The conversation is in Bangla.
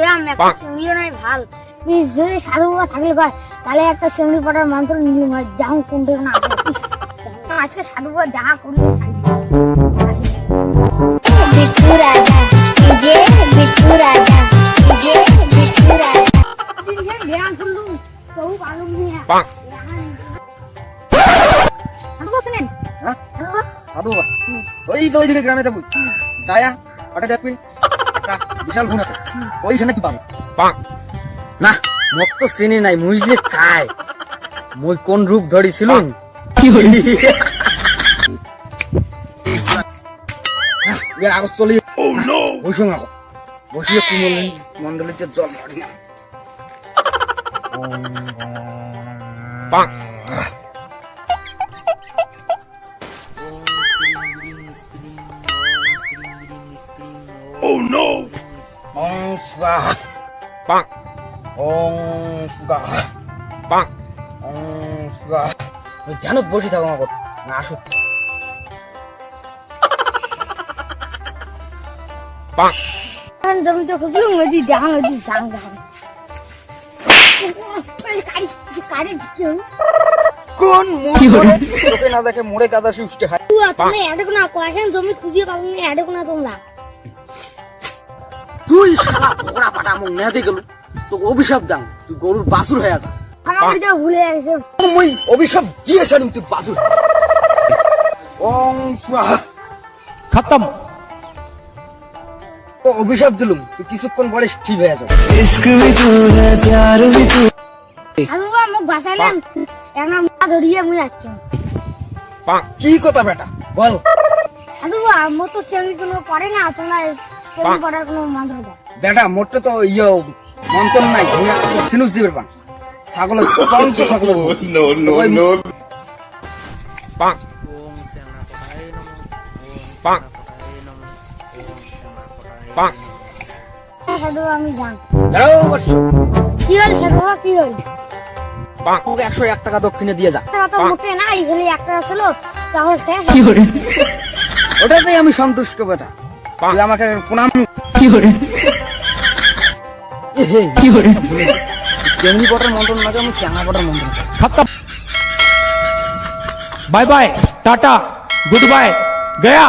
গ্রাম একটা সঙ্গীও নাই ভালো। যদি সাধু বাবা থাকলে কয় তাহলে একটা সঙ্গী পড়ার মন্ত্র নিলি হয় যাও কোনটা না আজকে সাধু বাবা যাহা করি বিট্টু রাজা যে বিট্টু রাজা যে বিট্টু রাজা। ধ্যান করলু বহু ভালো নিয়ে সাধু বাবা শুনেন। হ্যাঁ? সাধু বাবা। ওই তো ওইদিকে গ্রামে যাব। যায়া ওটা দেখবি। একটা বিশাল গুণ আছে। ওইখানে কি পাবো? না মোক তো চিনি নাই মুই যে কাই মুই কোন রূপ আগত চলি বসুন আগো বসিয়ে কুমল মন্ডলীতে জল মারি ওই বসে থাকো আমার কথা? না আসো। এখন জমিতে খুঁজলু নদী কি হলো? কোন মুড়ে না দেখে মোড়ে কাদা উঠতে হয় তুই তুমি এডে কোনা কয়েকখান জমি খুঁজিয়ে পাবো না এডে কোনা তোমরা। তুই শালা ঘোড়া পাটা মুখ নেহাতে গেল। তো অভিশাপ দাম তুই গরুর বাসুর হয়ে আসা আমার ভুলে গেছে। তুই অভিশাপ দিয়েছিস তুই বাসুর ওং সুয়া খতম। ও অভিশাপ দিলুম তুই কিছুক্ষণ পরে ঠিক হয়ে যাবে ইশক ভি তু হ্যায় প্যার ভি তু। আমি বা ভাষা নাম এনা মা ধরিয়ে মুই আসছি কি কথা বেটা বল। আমি তো সেরকম কোনো করে না তোমরা বেটা মোটে তো ইয়ে মন্তন নাই সিনুস দিবে পান ছাগল পঞ্চ ছাগল no no no. পাক পাক পাক সাধু আমি যান কি হল সাধু কি হল? পাক একশো এক টাকা দক্ষিণে দিয়ে যা। টাকা তো মোটে না একটা ছিল চাউল ওটাতেই আমি সন্তুষ্ট বেটা। তুই আমাকে প্রণাম কি করে? কি করে? চেঙ্গি পটার মন্ত্র না আমি চ্যাংড়া পটার মন্ত্র। খতম bye bye tata good bye Gaya.